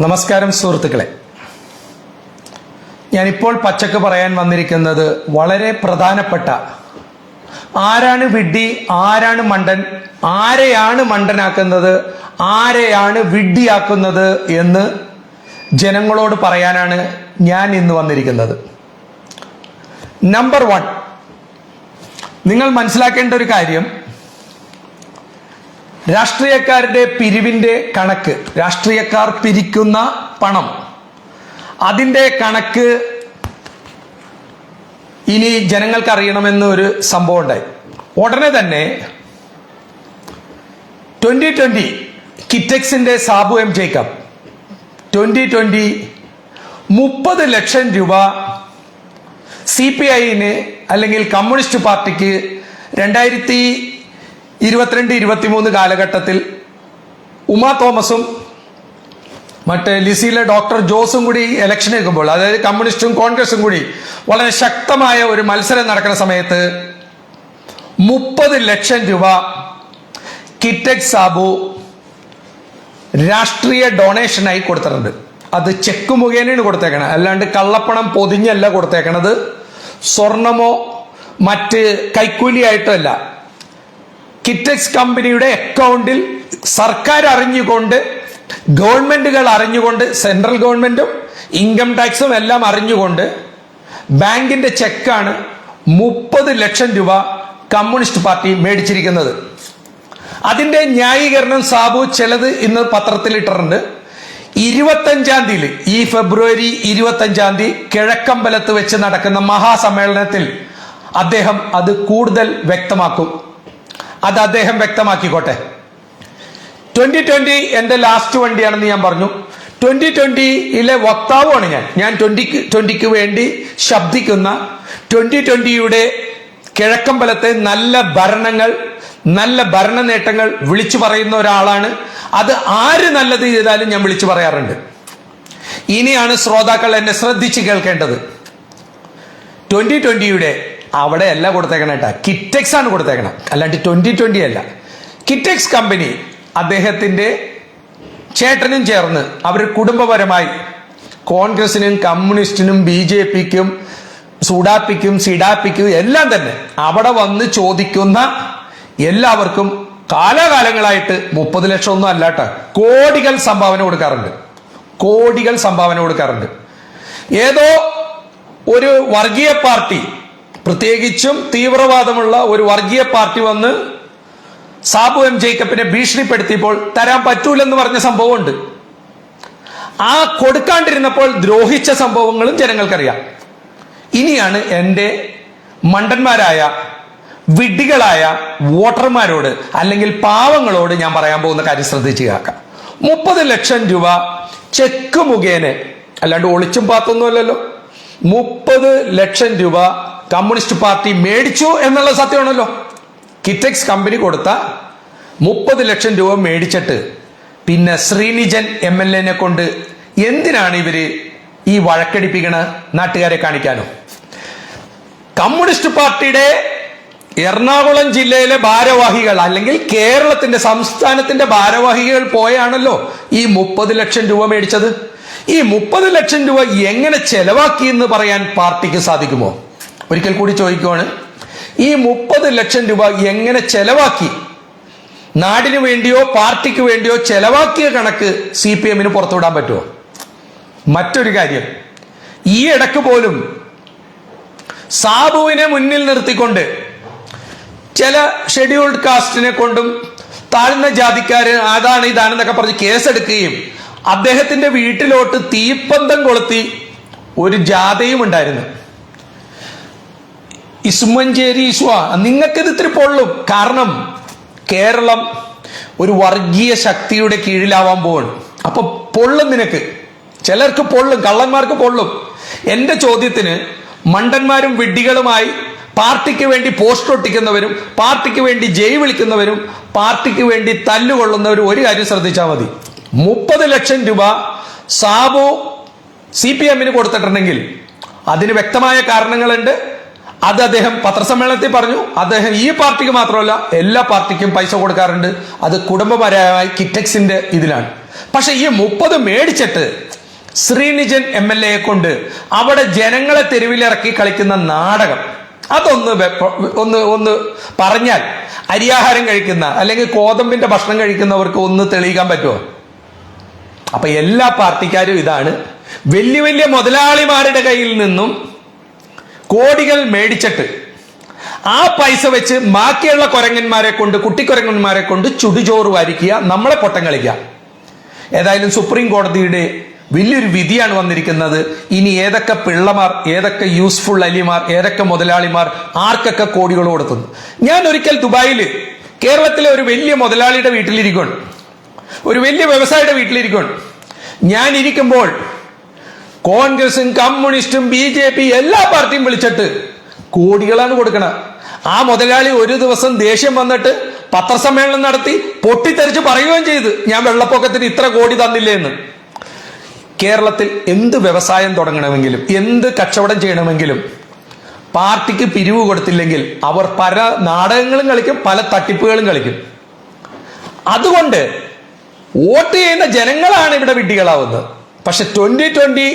നമസ്കാരം സുഹൃത്തുക്കളെ. ഞാനിപ്പോൾ പച്ചക്ക് പറയാൻ വന്നിരിക്കുന്നത് വളരെ പ്രധാനപ്പെട്ട ആരാണ് വിഡ്ഢി ആരാണ് മണ്ടൻ ആരെയാണ് മണ്ടനാക്കുന്നത് ആരെയാണ് വിഡ്ഢിയാക്കുന്നത് എന്ന് ജനങ്ങളോട് പറയാനാണ് ഞാൻ ഇന്ന് വന്നിരിക്കുന്നത്. നമ്പർ വൺ നിങ്ങൾ മനസ്സിലാക്കേണ്ട ഒരു കാര്യം രാഷ്ട്രീയക്കാരുടെ പിരിവിന്റെ കണക്ക്. രാഷ്ട്രീയക്കാർ പിരിക്കുന്ന പണം. അതിന്റെ കണക്ക് ഇനി ജനങ്ങൾക്ക് അറിയണമെന്ന് ഒരു സംഭവം ഉണ്ടായി ഉടനെ തന്നെ twenty twenty കിറ്റക്സിന്റെ Sabu M Jacob twenty twenty മുപ്പത് ലക്ഷം രൂപ സി പി ഐന് അല്ലെങ്കിൽ കമ്മ്യൂണിസ്റ്റ് പാർട്ടിക്ക് രണ്ടായിരത്തി ഇരുപത്തിരണ്ട് ഇരുപത്തിമൂന്ന് കാലഘട്ടത്തിൽ ഉമ തോമസും മറ്റേ ലിസിയിലെ ഡോക്ടർ ജോസും കൂടി ഇലക്ഷൻ എടുക്കുമ്പോൾ അതായത് കമ്മ്യൂണിസ്റ്റും കോൺഗ്രസും കൂടി വളരെ ശക്തമായ ഒരു മത്സരം നടക്കുന്ന സമയത്ത് മുപ്പത് ലക്ഷം രൂപ കിറ്റക് സാബു രാഷ്ട്രീയ ഡൊണേഷനായി കൊടുത്തിട്ടുണ്ട്. അത് ചെക്ക് മുഖേനയാണ് കൊടുത്തേക്കണത്. അല്ലാണ്ട് കള്ളപ്പണം പൊതിഞ്ഞല്ല കൊടുത്തേക്കണത്. സ്വർണമോ മറ്റ് കൈക്കൂലിയായിട്ടല്ല കിറ്റക്സ് കമ്പനിയുടെ അക്കൗണ്ടിൽ സർക്കാർ അറിഞ്ഞുകൊണ്ട് ഗവൺമെന്റുകൾ അറിഞ്ഞുകൊണ്ട് സെൻട്രൽ ഗവൺമെന്റും ഇൻകം ടാക്സും എല്ലാം അറിഞ്ഞുകൊണ്ട് ബാങ്കിന്റെ ചെക്കാണ് മുപ്പത് ലക്ഷം രൂപ കമ്മ്യൂണിസ്റ്റ് പാർട്ടി മേടിച്ചിരിക്കുന്നത്. അതിന്റെ ന്യായീകരണം സാബു ചിലത് ഇന്ന് പത്രത്തിൽ ഇട്ടിട്ടുണ്ട് ഇരുപത്തഞ്ചാം തീയതി ഈ ഫെബ്രുവരി ഇരുപത്തഞ്ചാം തീയതി കിഴക്കമ്പലത്ത് വെച്ച് നടക്കുന്ന മഹാസമ്മേളനത്തിൽ അദ്ദേഹം അത് കൂടുതൽ വ്യക്തമാക്കും. അത് അദ്ദേഹം വ്യക്തമാക്കിക്കോട്ടെ. ട്വന്റി ട്വന്റി എന്റെ ലാസ്റ്റ് വണ്ടിയാണെന്ന് ഞാൻ പറഞ്ഞു. ട്വന്റി ട്വന്റിയിലെ വക്താവാണ് ഞാൻ. ഞാൻ ട്വന്റി ട്വന്റിക്ക് വേണ്ടി ശബ്ദിക്കുന്ന ട്വന്റി ട്വന്റിയുടെ കിഴക്കമ്പലത്തെ നല്ല ഭരണങ്ങൾ നല്ല ഭരണ നേട്ടങ്ങൾ വിളിച്ചു പറയുന്ന ഒരാളാണ്. അത് ആര് നല്ലത് ചെയ്താലും ഞാൻ വിളിച്ചു പറയാറുണ്ട്. ഇനിയാണ് ശ്രോതാക്കൾ എന്നെ ശ്രദ്ധിച്ച് കേൾക്കേണ്ടത്. ട്വന്റി ട്വന്റിയുടെ അവിടെ അല്ല കൊടുത്തേക്കണം കിറ്റെക്സ് കിറ്റക്സ് ആണ് കൊടുത്തേക്കണം. അല്ലാണ്ട് ട്വന്റി ട്വന്റി അല്ല. കിറ്റെക്സ് കമ്പനി അദ്ദേഹത്തിന്റെ ചേട്ടനും ചേർന്ന് അവർ കുടുംബപരമായി കോൺഗ്രസിനും കമ്മ്യൂണിസ്റ്റിനും ബി ജെ പിക്കും സുഡാപ്പിക്കും സിഡാപ്പിക്കും എല്ലാം തന്നെ അവിടെ വന്ന് ചോദിക്കുന്ന എല്ലാവർക്കും കാലാകാലങ്ങളായിട്ട് മുപ്പത് ലക്ഷം ഒന്നും അല്ലാട്ട കോടികൾ സംഭാവന കൊടുക്കാറുണ്ട്. കോടികൾ സംഭാവന കൊടുക്കാറുണ്ട്. ഏതോ ഒരു വർഗീയ പാർട്ടി പ്രത്യേകിച്ചും തീവ്രവാദമുള്ള ഒരു വർഗീയ പാർട്ടി വന്ന് സാബു എം ജേക്കബിനെ ഭീഷണിപ്പെടുത്തിയപ്പോൾ തരാൻ പറ്റൂലെന്ന് പറഞ്ഞ സംഭവമുണ്ട്. ആ കൊടുക്കാണ്ടിരുന്നപ്പോൾ ദ്രോഹിച്ച സംഭവങ്ങളും ജനങ്ങൾക്കറിയാം. ഇനിയാണ് എന്റെ മണ്ടന്മാരായ വിഡ്ഢികളായ വോട്ടർമാരോട് അല്ലെങ്കിൽ പാവങ്ങളോട് ഞാൻ പറയാൻ പോകുന്ന കാര്യം ശ്രദ്ധിച്ച് കേൾക്കാം. മുപ്പത് ലക്ഷം രൂപ ചെക്ക് മുഖേന അല്ലാണ്ട് ഒളിച്ചും പാത്തൊന്നുമല്ലല്ലോ. മുപ്പത് ലക്ഷം രൂപ കമ്മ്യൂണിസ്റ്റ് പാർട്ടി മേടിച്ചു എന്നുള്ള സത്യമാണല്ലോ. കിറ്റക്സ് കമ്പനി കൊടുത്ത മുപ്പത് ലക്ഷം രൂപ മേടിച്ചിട്ട് പിന്നെ ശ്രീനിജൻ എം എൽ എനെ കൊണ്ട് എന്തിനാണ് ഇവർ ഈ വഴക്കടിപ്പിക്കണ നാട്ടുകാരെ കാണിക്കാനോ? കമ്മ്യൂണിസ്റ്റ് പാർട്ടിയുടെ എറണാകുളം ജില്ലയിലെ ഭാരവാഹികൾ അല്ലെങ്കിൽ കേരളത്തിന്റെ സംസ്ഥാനത്തിന്റെ ഭാരവാഹികൾ പോയാണല്ലോ ഈ മുപ്പത് ലക്ഷം രൂപ മേടിച്ചത്. ഈ മുപ്പത് ലക്ഷം രൂപ എങ്ങനെ ചെലവാക്കി എന്ന് പറയാൻ പാർട്ടിക്ക് സാധിക്കുമോ? ഒരിക്കൽ കൂടി ചോദിക്കുവാണ് ഈ മുപ്പത് ലക്ഷം രൂപ എങ്ങനെ ചെലവാക്കി? നാടിനു വേണ്ടിയോ പാർട്ടിക്ക് വേണ്ടിയോ ചെലവാക്കിയ കണക്ക് സി പി എമ്മിന് പുറത്തുവിടാൻ പറ്റുമോ? മറ്റൊരു കാര്യം ഈ ഇടയ്ക്ക് പോലും സാബുവിനെ മുന്നിൽ നിർത്തിക്കൊണ്ട് ചില ഷെഡ്യൂൾഡ് കാസ്റ്റിനെ കൊണ്ടും താഴ്ന്ന ജാതിക്കാര് അതാണ് ഇതാണെന്നൊക്കെ പറഞ്ഞ് കേസെടുക്കുകയും അദ്ദേഹത്തിന്റെ വീട്ടിലോട്ട് തീപ്പന്തം കൊളുത്തി ഒരു ജാഥയും ഉണ്ടായിരുന്നു. ഇസ്മഞ്ചേരി ഇസ്വ. നിങ്ങൾക്കിത് ഇത്തിരി പൊള്ളും. കാരണം കേരളം ഒരു വർഗീയ ശക്തിയുടെ കീഴിലാവാൻ പോവാണ്. അപ്പൊ പൊള്ളും നിനക്ക്. ചിലർക്ക് പൊള്ളും. കള്ളന്മാർക്ക് പൊള്ളും. എന്റെ ചോദ്യത്തിന് മണ്ടന്മാരും വിഡ്ഢികളുമായി പാർട്ടിക്ക് വേണ്ടി പോസ്റ്റർ ഒട്ടിക്കുന്നവരും പാർട്ടിക്ക് വേണ്ടി ജയ് വിളിക്കുന്നവരും പാർട്ടിക്ക് വേണ്ടി തല്ലുകൊള്ളുന്നവരും ഒരു കാര്യം ശ്രദ്ധിച്ചാൽ മതി. മുപ്പത് ലക്ഷം രൂപ സാബു സി പി എമ്മിന് കൊടുത്തിട്ടുണ്ടെങ്കിൽ അതിന് വ്യക്തമായ കാരണങ്ങളുണ്ട്. അത് അദ്ദേഹം പത്രസമ്മേളനത്തിൽ പറഞ്ഞു. അദ്ദേഹം ഈ പാർട്ടിക്ക് മാത്രമല്ല എല്ലാ പാർട്ടിക്കും പൈസ കൊടുക്കാറുണ്ട്. അത് കുടുംബപരമായി കിറ്റക്സിന്റെ ഇതിലാണ്. പക്ഷെ ഈ മുപ്പത് മേടിച്ചിട്ട് ശ്രീനിജൻ എം എൽ എയെ കൊണ്ട് അവിടെ ജനങ്ങളെ തെരുവിലിറക്കി കളിക്കുന്ന നാടകം. അതൊന്ന് ഒന്ന് ഒന്ന് പറഞ്ഞാൽ അരിയാഹാരം കഴിക്കുന്ന അല്ലെങ്കിൽ കോതമ്പിന്റെ ഭക്ഷണം കഴിക്കുന്നവർക്ക് ഒന്ന് തെളിയിക്കാൻ പറ്റുമോ? അപ്പൊ എല്ലാ പാർട്ടിക്കാരും ഇതാണ്. വലിയ വലിയ മുതലാളിമാരുടെ കയ്യിൽ നിന്നും കോടികൾ മേടിച്ചിട്ട് ആ പൈസ വെച്ച് ബാക്കിയുള്ള കുരങ്ങന്മാരെ കൊണ്ട് കുട്ടിക്കുരങ്ങന്മാരെ കൊണ്ട് ചുടുചോറ് വാരിക്കുക നമ്മളെ പൊട്ടം കളിക്കുക. ഏതായാലും സുപ്രീം കോടതിയുടെ വലിയൊരു വിധിയാണ് വന്നിരിക്കുന്നത്. ഇനി ഏതൊക്കെ പിള്ളമാർ ഏതൊക്കെ യൂസ്ഫുൾ അലിമാർ ഏതൊക്കെ മുതലാളിമാർ ആർക്കൊക്കെ കോടികൾ കൊടുത്തുന്നു ഞാൻ ഒരിക്കൽ ദുബായിൽ കേരളത്തിലെ ഒരു വലിയ മുതലാളിയുടെ വീട്ടിലിരിക്കുകയാണ് ഒരു വലിയ വ്യവസായിയുടെ വീട്ടിലിരിക്കുകയാണ് ഞാൻ ഇരിക്കുമ്പോൾ കോൺഗ്രസും കമ്മ്യൂണിസ്റ്റും ബി ജെ പി എല്ലാ പാർട്ടിയും വിളിച്ചിട്ട് കോടികളാണ് കൊടുക്കണം. ആ മുതലാളി ഒരു ദിവസം ദേഷ്യം വന്നിട്ട് പത്രസമ്മേളനം നടത്തി പൊട്ടിത്തെറിച്ച് പറയുകയും ചെയ്തു ഞാൻ വെള്ളപ്പൊക്കത്തിന് ഇത്ര കോടി തന്നില്ലേ എന്ന് കേരളത്തിൽ എന്ത് വ്യവസായം തുടങ്ങണമെങ്കിലും എന്ത് കച്ചവടം ചെയ്യണമെങ്കിലും പാർട്ടിക്ക് പിരിവ് കൊടുത്തില്ലെങ്കിൽ അവർ പല നാടകങ്ങളും കളിക്കും പല തട്ടിപ്പുകളും കളിക്കും. അതുകൊണ്ട് വോട്ട് ചെയ്യുന്ന ജനങ്ങളാണ് ഇവിടെ വിഡ്ഢികളാവുന്നത്. പക്ഷെ ട്വന്റി ട്വന്റി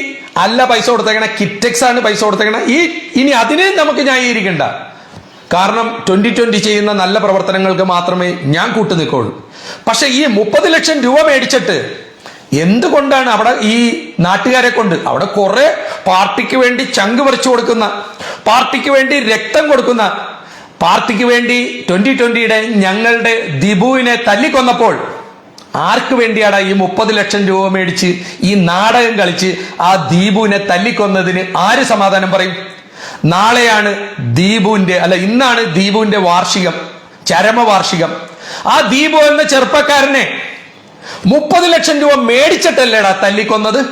അല്ല പൈസ കൊടുത്തേക്കണേ കിറ്റക്സ് ആണ് പൈസ കൊടുത്തേക്കണേ. ഈ ഇനി അതിനെ നമുക്ക് ന്യായീകരിക്കണ്ട. കാരണം ട്വന്റി ട്വന്റി ചെയ്യുന്ന നല്ല പ്രവർത്തനങ്ങൾക്ക് മാത്രമേ ഞാൻ കൂട്ടു നിൽക്കുള്ളൂ. പക്ഷെ ഈ മുപ്പത് ലക്ഷം രൂപ മേടിച്ചിട്ട് എന്തുകൊണ്ടാണ് അവിടെ ഈ നാട്ടുകാരെ കൊണ്ട് അവിടെ കുറെ പാർട്ടിക്ക് വേണ്ടി ചങ്ക് പറിച്ചു കൊടുക്കുന്ന പാർട്ടിക്ക് വേണ്ടി രക്തം കൊടുക്കുന്ന പാർട്ടിക്ക് വേണ്ടി ട്വന്റി ട്വന്റിയുടെ ഞങ്ങളുടെ ദിബുവിനെ തല്ലിക്കൊന്നപ്പോൾ ആർക്ക് വേണ്ടിയാണ് ഈ മുപ്പത് ലക്ഷം രൂപ മേടിച്ച് ഈ നാടകം കളിച്ച് ആ ദീപുവിനെ തല്ലിക്കൊന്നതിന് ആര് സമാധാനം പറയും? നാളെയാണ് ദീപുവിന്റെ അല്ല ഇന്നാണ് ദീപുവിന്റെ വാർഷികം ചരമവാർഷികം. ആ ദീപു എന്ന ചെറുപ്പക്കാരനെ മുപ്പത് ലക്ഷം രൂപ മേടിച്ചിട്ടല്ലേടാ തല്ലിക്കൊന്നത്?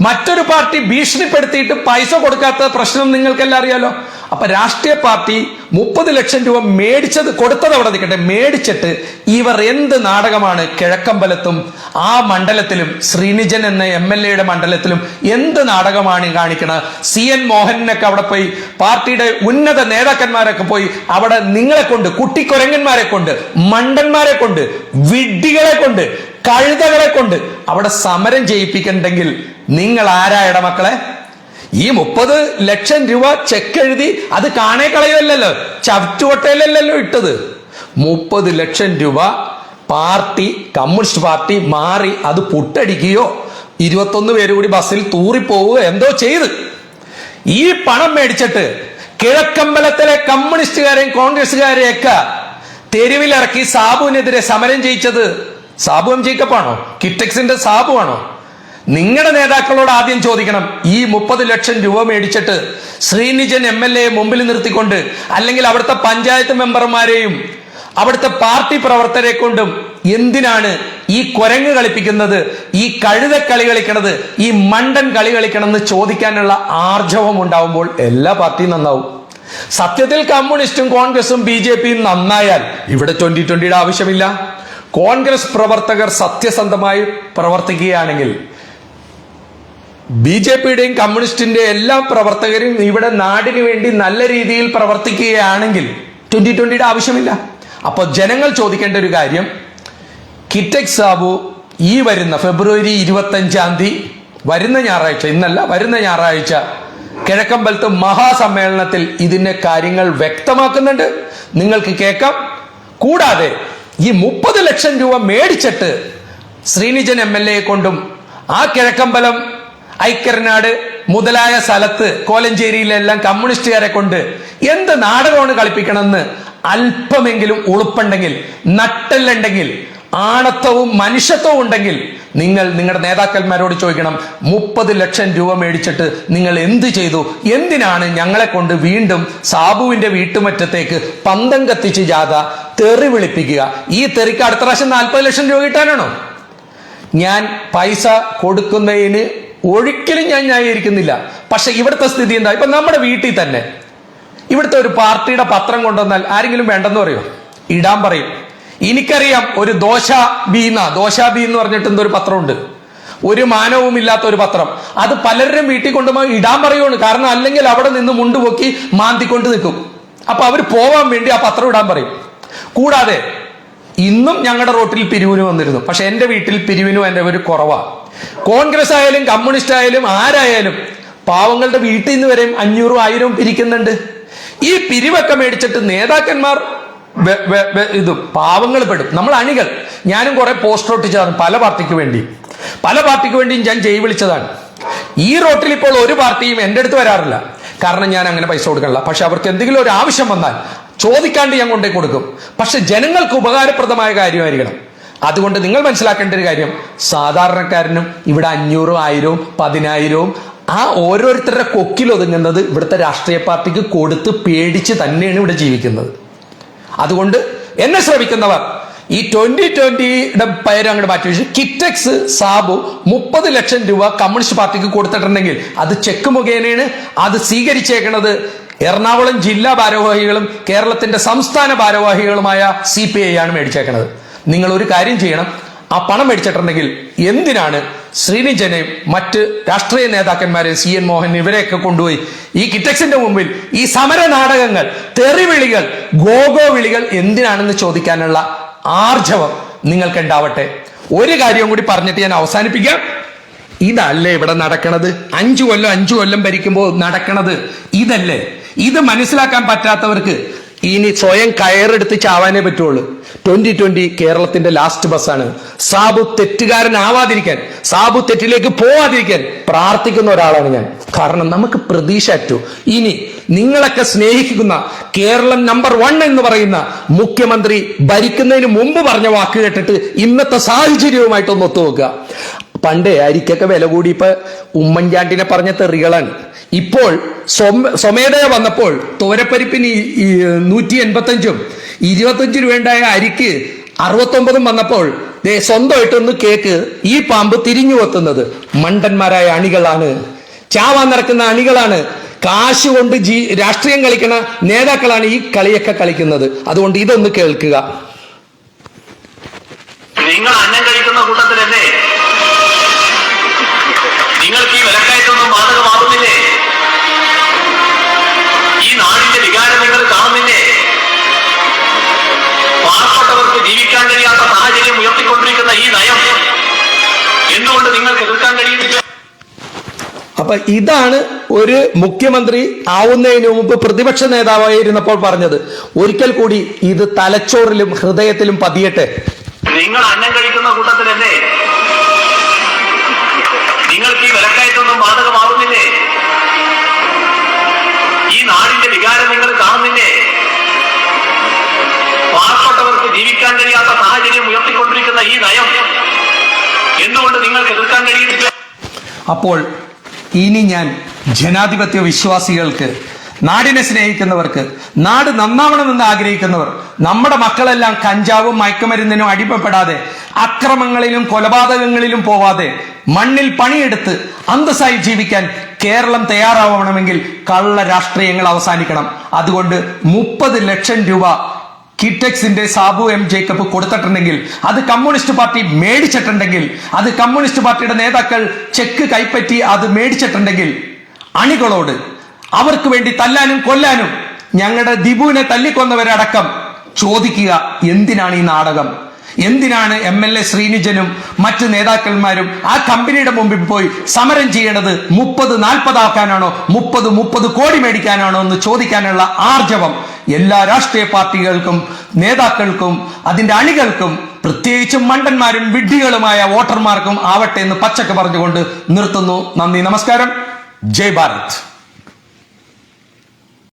മറ്റൊരു പാർട്ടി ഭീഷണിപ്പെടുത്തിയിട്ട് പൈസ കൊടുക്കാത്ത പ്രശ്നം നിങ്ങൾക്കെല്ലാം അറിയാലോ? അപ്പൊ രാഷ്ട്രീയ പാർട്ടി മുപ്പത് ലക്ഷം രൂപ മേടിച്ചത് കൊടുത്തത് അവിടെ നിൽക്കട്ടെ. മേടിച്ചിട്ട് ഇവർ എന്ത് നാടകമാണ് കിഴക്കമ്പലത്തും ആ മണ്ഡലത്തിലും ശ്രീനിജൻ എന്ന എം എൽ എയുടെ മണ്ഡലത്തിലും എന്ത് നാടകമാണ് ഈ കാണിക്കണത്? സി എൻ മോഹനൊക്കെ അവിടെ പോയി പാർട്ടിയുടെ ഉന്നത നേതാക്കന്മാരൊക്കെ പോയി അവിടെ നിങ്ങളെ കൊണ്ട് കുട്ടിക്കൊരങ്ങന്മാരെ കൊണ്ട് മണ്ടന്മാരെ കൊണ്ട് വിഡ്ഢികളെ കൊണ്ട് കഴുതകളെ കൊണ്ട് അവിടെ സമരം ചെയ്യിപ്പിക്കണ്ടെങ്കിൽ നിങ്ങൾ ആരായട മക്കളെ ഈ മുപ്പത് ലക്ഷം രൂപ ചെക്ക് എഴുതി അത് കാണേ കളയുമല്ലോ ചവറ്റുകൊട്ടയിലല്ലല്ലോ ഇട്ടത്. മുപ്പത് ലക്ഷം രൂപ പാർട്ടി കമ്മ്യൂണിസ്റ്റ് പാർട്ടി മാറി അത് പുട്ടടിക്കുകയോ ഇരുപത്തൊന്ന് പേര് കൂടി ബസ്സിൽ തൂറിപ്പോവുക എന്തോ ചെയ്ത്. ഈ പണം മേടിച്ചിട്ട് കിഴക്കമ്പലത്തിലെ കമ്മ്യൂണിസ്റ്റുകാരെയും കോൺഗ്രസുകാരെയൊക്കെ തെരുവിലിറക്കി സാബുവിനെതിരെ സമരം ചെയ്യിച്ചത് സാബു എം ജേക്കബാണോ? കിറ്റക്സിന്റെ സാബു ആണോ നിങ്ങളുടെ നേതാക്കളോട് ആദ്യം ചോദിക്കണം ഈ മുപ്പത് ലക്ഷം രൂപ മേടിച്ചിട്ട് ശ്രീനിജൻ എം എൽ എയെ മുമ്പിൽ നിർത്തിക്കൊണ്ട് അല്ലെങ്കിൽ അവിടുത്തെ പഞ്ചായത്ത് മെമ്പർമാരെയും അവിടുത്തെ പാർട്ടി പ്രവർത്തകരെ കൊണ്ടും എന്തിനാണ് ഈ കുരങ്ങ് കളിപ്പിക്കുന്നത് ഈ കഴുത കളി കളിക്കണത് ഈ മണ്ടൻ കളി കളിക്കണമെന്ന് ചോദിക്കാനുള്ള ആർജവം ഉണ്ടാവുമ്പോൾ എല്ലാ പാർട്ടിയും നന്നാവും. സത്യത്തിൽ കമ്മ്യൂണിസ്റ്റും കോൺഗ്രസും ബി ജെ പിയും നന്നായാൽ ഇവിടെ ട്വന്റി ട്വന്റിയുടെ ആവശ്യമില്ല. കോൺഗ്രസ് പ്രവർത്തകർ സത്യസന്ധമായി പ്രവർത്തിക്കുകയാണെങ്കിൽ ബി ജെ പിയുടെയും കമ്മ്യൂണിസ്റ്റിന്റെ എല്ലാ പ്രവർത്തകരും ഇവിടെ നാടിനു വേണ്ടി നല്ല രീതിയിൽ പ്രവർത്തിക്കുകയാണെങ്കിൽ ട്വന്റി ട്വന്റിയുടെ ആവശ്യമില്ല. അപ്പോൾ ജനങ്ങൾ ചോദിക്കേണ്ട ഒരു കാര്യം കിറ്റക് സാബു ഈ വരുന്ന ഫെബ്രുവരി ഇരുപത്തഞ്ചാം തീയതി വരുന്ന ഞായറാഴ്ച ഇന്നല്ല വരുന്ന ഞായറാഴ്ച കിഴക്കമ്പലത്ത് മഹാസമ്മേളനത്തിൽ ഇതിന്റെ കാര്യങ്ങൾ വ്യക്തമാക്കുന്നുണ്ട്. നിങ്ങൾക്ക് കേൾക്കാം. കൂടാതെ ഈ മുപ്പത് ലക്ഷം രൂപ മേടിച്ചിട്ട് ശ്രീനിജൻ എം എൽ എ കൊണ്ടും ആ കിഴക്കമ്പലം ഐക്യരനാട് മുതലായ സ്ഥലത്ത് കോലഞ്ചേരിയിലെല്ലാം കമ്മ്യൂണിസ്റ്റുകാരെ കൊണ്ട് എന്ത് നാടകമാണ് കളിപ്പിക്കണമെന്ന് അല്പമെങ്കിലും ഉളുപ്പുണ്ടെങ്കിൽ നട്ടല്ലുണ്ടെങ്കിൽ ആണത്വവും മനുഷ്യത്വവും ഉണ്ടെങ്കിൽ നിങ്ങൾ നിങ്ങളുടെ നേതാക്കന്മാരോട് ചോദിക്കണം മുപ്പത് ലക്ഷം രൂപ മേടിച്ചിട്ട് നിങ്ങൾ എന്ത് ചെയ്തു? എന്തിനാണ് ഞങ്ങളെ കൊണ്ട് വീണ്ടും സാബുവിന്റെ വീട്ടുമുറ്റത്തേക്ക് പന്തം കത്തിച്ച് ജാഥ തെറി വിളിപ്പിക്കുക? ഈ തെറിക്ക് അടുത്ത പ്രാവശ്യം നാൽപ്പത് ലക്ഷം രൂപ കിട്ടാനാണോ? ഞാൻ പൈസ കൊടുക്കുന്നതിന് ഒരിക്കലും ഞാൻ ന്യായീകരിക്കുന്നില്ല. പക്ഷെ ഇവിടുത്തെ സ്ഥിതി എന്താ? ഇപ്പൊ നമ്മുടെ വീട്ടിൽ തന്നെ ഇവിടുത്തെ ഒരു പാർട്ടിയുടെ പത്രം കൊണ്ടുവന്നാൽ ആരെങ്കിലും വേണ്ടെന്ന് പറയോ? ഇടാൻ പറയും. എനിക്കറിയാം ഒരു ദോശ ബീന്ന ദോശ ബി എന്ന് പറഞ്ഞിട്ട് എന്തോ ഒരു പത്രമുണ്ട്. ഒരു മാനവും ഇല്ലാത്ത ഒരു പത്രം. അത് പലരും വീട്ടിൽ കൊണ്ടുപോയി ഇടാൻ പറയുവാണ്. കാരണം അല്ലെങ്കിൽ അവിടെ നിന്ന് മുണ്ടുപൊക്കി മാന്തിക്കൊണ്ട് നിൽക്കും. അപ്പൊ അവർ പോവാൻ വേണ്ടി ആ പത്രം ഇടാൻ പറയും. കൂടാതെ ഇന്നും ഞങ്ങളുടെ റോട്ടിൽ പിരിവിന് വന്നിരുന്നു. പക്ഷെ എന്റെ വീട്ടിൽ പിരിവിനും എന്റെ ഒരു കുറവാ. കോൺഗ്രസ് ആയാലും കമ്മ്യൂണിസ്റ്റ് ആയാലും ആരായാലും പാവങ്ങളുടെ വീട്ടിൽ നിന്ന് വരെയും അഞ്ഞൂറും ആയിരവും പിരിക്കുന്നുണ്ട് ഈ പിരിവൊക്കെ മേടിച്ചിട്ട് നേതാക്കന്മാർ ഇത് പാവങ്ങൾ പെടും. നമ്മൾ അണികൾ. ഞാനും കുറെ പോസ്റ്റർ ഒട്ടിച്ചതാണ് പല പാർട്ടിക്ക് വേണ്ടി. പല പാർട്ടിക്ക് വേണ്ടിയും ഞാൻ ജയ് വിളിച്ചതാണ്. ഈ റോട്ടിൽ ഇപ്പോൾ ഒരു പാർട്ടിയും എന്റെ അടുത്ത് വരാറില്ല. കാരണം ഞാൻ അങ്ങനെ പൈസ കൊടുക്കണില്ല പക്ഷെ അവർക്ക് എന്തെങ്കിലും ഒരു ആവശ്യം വന്നാൽ ചോദിക്കാണ്ട് ഞാൻ കൊണ്ടേ കൊടുക്കും. പക്ഷെ ജനങ്ങൾക്ക് ഉപകാരപ്രദമായ കാര്യമായിരിക്കണം. അതുകൊണ്ട് നിങ്ങൾ മനസ്സിലാക്കേണ്ട ഒരു കാര്യം. സാധാരണക്കാരനും ഇവിടെ അഞ്ഞൂറും ആയിരവും പതിനായിരവും ആ ഓരോരുത്തരുടെ കൊക്കിൽ ഒതുങ്ങുന്നത് ഇവിടുത്തെ രാഷ്ട്രീയ പാർട്ടിക്ക് കൊടുത്ത് പേടിച്ച് തന്നെയാണ് ഇവിടെ ജീവിക്കുന്നത്. അതുകൊണ്ട് എന്നെ ശ്രമിക്കുന്നവർ ഈ ട്വന്റി ട്വന്റിയുടെ പേര് അങ്ങോട്ട് മാറ്റി വെച്ചു കിറ്റക്സ് സാബു മുപ്പത് ലക്ഷം രൂപ കമ്മ്യൂണിസ്റ്റ് പാർട്ടിക്ക് കൊടുത്തിട്ടുണ്ടെങ്കിൽ അത് ചെക്ക് മുഖേനയാണ് അത് സ്വീകരിച്ചേക്കുന്നത് എറണാകുളം ജില്ലാ ഭാരവാഹികളും കേരളത്തിന്റെ സംസ്ഥാന ഭാരവാഹികളുമായ സി പി ഐ ആണ് മേടിച്ചേക്കണത്. നിങ്ങൾ ഒരു കാര്യം ചെയ്യണം. ആ പണം മേടിച്ചിട്ടുണ്ടെങ്കിൽ എന്തിനാണ് ശ്രീനിജനെയും മറ്റ് രാഷ്ട്രീയ നേതാക്കന്മാരെ സി എൻ മോഹൻ ഇവരെയൊക്കെ കൊണ്ടുപോയി ഈ കിറ്റക്സിന്റെ മുമ്പിൽ ഈ സമര നാടകങ്ങൾ തെറിവിളികൾ ഗോഗോ വിളികൾ എന്തിനാണെന്ന് ചോദിക്കാനുള്ള ആർജവം നിങ്ങൾക്ക് ഉണ്ടാവട്ടെ. ഒരു കാര്യം കൂടി പറഞ്ഞിട്ട് ഞാൻ അവസാനിപ്പിക്കാം. ഇതല്ലേ ഇവിടെ നടക്കണത്? അഞ്ചു കൊല്ലം അഞ്ചു കൊല്ലം ഭരിക്കുമ്പോൾ നടക്കണത്. ഇതല്ലേ? ഇത് മനസ്സിലാക്കാൻ പറ്റാത്തവർക്ക് ഇനി സ്വയം കയറെടുത്ത് ചാവാനേ പറ്റുള്ളൂ. ട്വന്റി ട്വന്റി കേരളത്തിന്റെ ലാസ്റ്റ് ബസ്സാണ് സാബു തെറ്റുകാരനാവാതിരിക്കാൻ സാബു തെറ്റിലേക്ക് പോവാതിരിക്കാൻ പ്രാർത്ഥിക്കുന്ന ഒരാളാണ് ഞാൻ. കാരണം നമുക്ക് പ്രതീക്ഷ അറ്റു. ഇനി നിങ്ങളൊക്കെ സ്നേഹിക്കുന്ന കേരളം നമ്പർ വൺ എന്ന് പറയുന്ന മുഖ്യമന്ത്രി ഭരിക്കുന്നതിന് മുമ്പ് പറഞ്ഞ വാക്ക് കേട്ടിട്ട് ഇന്നത്തെ സാഹചര്യവുമായിട്ടൊന്ന് ഒത്തുനോക്കുക. പണ്ടേ അരിക്കൊക്കെ വില കൂടി ഇപ്പൊ ഉമ്മൻചാണ്ടിനെ പറഞ്ഞ തെറികളാണ്. ഇപ്പോൾ സ്വമ- സ്വമേധയ വന്നപ്പോൾ തോരപ്പരിപ്പിന് ഈ നൂറ്റി എൺപത്തഞ്ചും ഇരുപത്തഞ്ച് രൂപയുണ്ടായ അരിക്ക് അറുപത്തൊമ്പതും വന്നപ്പോൾ ദേ സ്വന്തമായിട്ടൊന്ന് കേക്ക് ഈ പാമ്പ് തിരിഞ്ഞു കൊത്തുന്നത്. മണ്ടന്മാരായ അണികളാണ്. ചാവാൻ നടക്കുന്ന അണികളാണ്. കാശ് കൊണ്ട് ജീ രാഷ്ട്രീയം കളിക്കുന്ന നേതാക്കളാണ് ഈ കളിയൊക്കെ കളിക്കുന്നത്. അതുകൊണ്ട് ഇതൊന്ന് കേൾക്കുക. നിങ്ങൾ അന്നം കഴിക്കുന്ന കൂട്ടത്തിലല്ലേ അപ്പൊ ഇതാണ് ഒരു മുഖ്യമന്ത്രി ആവുന്നതിന് മുമ്പ് പ്രതിപക്ഷ നേതാവായിരുന്നപ്പോൾ പറഞ്ഞത്. ഒരിക്കൽ കൂടി ഇത് തലച്ചോറിലും ഹൃദയത്തിലും പതിയട്ടെ. നിങ്ങൾ അന്നം കഴിക്കുന്ന കൂട്ടത്തിലല്ലേ? നിങ്ങൾക്ക് ഈ വിലക്കയറ്റൊന്നും ബാധകമാകുന്നില്ലേ? ഈ നാടിന്റെ വികാരം നിങ്ങൾ കാണുന്നില്ലേ? പാവപ്പെട്ടവർക്ക് ജീവിക്കാൻ കഴിയാത്ത സാഹചര്യം ഉയർത്തിക്കൊണ്ടിരിക്കുന്ന ഈ നയം എന്തുകൊണ്ട് നിങ്ങൾക്ക് എതിർക്കാൻ കഴിയുന്നില്ല? അപ്പോൾ ഇനി ഞാൻ ജനാധിപത്യ വിശ്വാസികൾക്ക് നാടിനെ സ്നേഹിക്കുന്നവർക്ക് നാട് നന്നാവണമെന്ന് ആഗ്രഹിക്കുന്നവർ നമ്മുടെ മക്കളെല്ലാം കഞ്ചാവും മയക്കുമരുന്നിനും അടിമപ്പെടാതെ അക്രമങ്ങളിലും കൊലപാതകങ്ങളിലും പോവാതെ മണ്ണിൽ പണിയെടുത്ത് അന്തസ്സായി ജീവിക്കാൻ കേരളം തയ്യാറാവണമെങ്കിൽ കള്ള രാഷ്ട്രീയങ്ങൾ അവസാനിക്കണം. അതുകൊണ്ട് മുപ്പത് ലക്ഷം രൂപ കിറ്റക്സിന്റെ സാബു എം ജേക്കബ് കൊടുത്തിട്ടുണ്ടെങ്കിൽ അത് കമ്മ്യൂണിസ്റ്റ് പാർട്ടി മേടിച്ചിട്ടുണ്ടെങ്കിൽ അത് കമ്മ്യൂണിസ്റ്റ് പാർട്ടിയുടെ നേതാക്കൾ ചെക്ക് കൈപ്പറ്റി അത് മേടിച്ചിട്ടുണ്ടെങ്കിൽ അണികളോട് അവർക്ക് വേണ്ടി തല്ലാനും കൊല്ലാനും ഞങ്ങളുടെ ദിബുവിനെ തല്ലിക്കൊന്നവരടക്കം ചോദിക്കുക എന്തിനാണ് ഈ നാടകം? എന്തിനാണ് എം എൽ എ ശ്രീനിജനും മറ്റ് നേതാക്കന്മാരും ആ കമ്പനിയുടെ മുമ്പിൽ പോയി സമരം ചെയ്യണത് മുപ്പത് നാൽപ്പതാക്കാനാണോ മുപ്പത് മുപ്പത് കോടി മേടിക്കാനാണോ എന്ന് ചോദിക്കാനുള്ള ആർജവം എല്ലാ രാഷ്ട്രീയ പാർട്ടികൾക്കും നേതാക്കൾക്കും അതിന്റെ അണികൾക്കും പ്രത്യേകിച്ചും മണ്ടന്മാരും വിഡ്ഢികളുമായ വോട്ടർമാർക്കും ആവട്ടെ എന്ന് പച്ചക്ക് പറഞ്ഞുകൊണ്ട് നിർത്തുന്നു. നന്ദി നമസ്കാരം. ജയ് ഭാരത്.